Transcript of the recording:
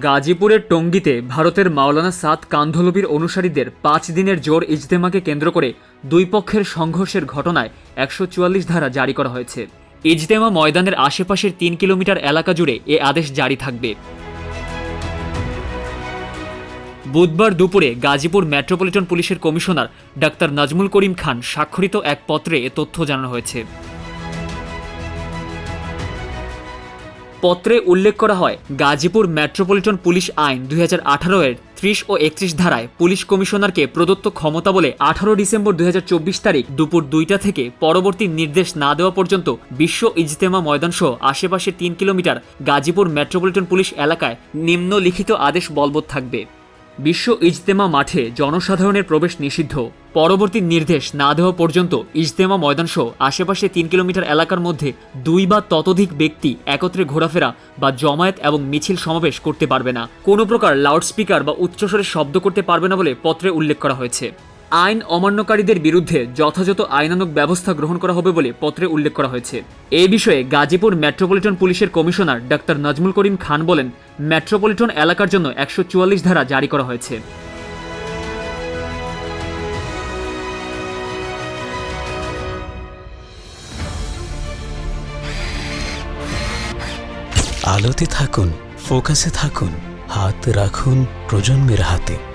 গাজীপুরের টঙ্গীতে ভারতের মাওলানা সাদ কান্ধলবির অনুসারীদের পাঁচ দিনের জোর ইজতেমাকে কেন্দ্র করে দুই পক্ষের সংঘর্ষের ঘটনায় একশো চুয়াল্লিশ ধারা জারি করা হয়েছে। ইজতেমা ময়দানের আশেপাশের তিন কিলোমিটার এলাকা জুড়ে এ আদেশ জারি থাকবে। বুধবার দুপুরে গাজীপুর মেট্রোপলিটন পুলিশের কমিশনার ডাক্তার নাজমুল করিম খান স্বাক্ষরিত এক পত্রে এ তথ্য জানানো হয়েছে। পত্রে উল্লেখ করা হয়, গাজীপুর মেট্রোপলিটন পুলিশ আইন দুই হাজার আঠারো এর ত্রিশ ও একত্রিশ ধারায় পুলিশ কমিশনারকে প্রদত্ত ক্ষমতা বলে আঠারো ডিসেম্বর দুই হাজার চব্বিশ তারিখ দুপুর দুইটা থেকে পরবর্তী নির্দেশ না দেওয়া পর্যন্ত বিশ্ব ইজতেমা ময়দান সহ আশেপাশে তিন কিলোমিটার গাজীপুর মেট্রোপলিটন পুলিশ এলাকায় নিম্নলিখিত আদেশ বলবৎ থাকবে। বিশ্ব ইজতেমা মাঠে জনসাধারণের প্রবেশ নিষিদ্ধ। পরবর্তী নির্দেশ না দেওয়া পর্যন্ত ইজতেমা ময়দানসহ আশেপাশে তিন কিলোমিটার এলাকার মধ্যে দুই বা ততোধিক ব্যক্তি একত্রে ঘোরাফেরা বা জমায়েত এবং মিছিল সমাবেশ করতে পারবে না। কোনো প্রকার লাউডস্পিকার বা উচ্চস্বরে শব্দ করতে পারবে না বলে পত্রে উল্লেখ করা হয়েছে। আইন অমান্যকারীদের বিরুদ্ধে যথাযথ আইনানুগ ব্যবস্থা গ্রহণ করা হবে বলে পত্রে উল্লেখ করা হয়েছে। এ বিষয়ে গাজীপুর মেট্রোপলিটন পুলিশের কমিশনার ডাক্তার নাজমুল করিম খান বলেন, মেট্রোপলিটন এলাকার জন্য একশো চুয়াল্লিশ ধারা জারি করা হয়েছে। আলোতে থাকুন, ফোকাসে থাকুন, হাত রাখুন প্রজন্মের হাতে।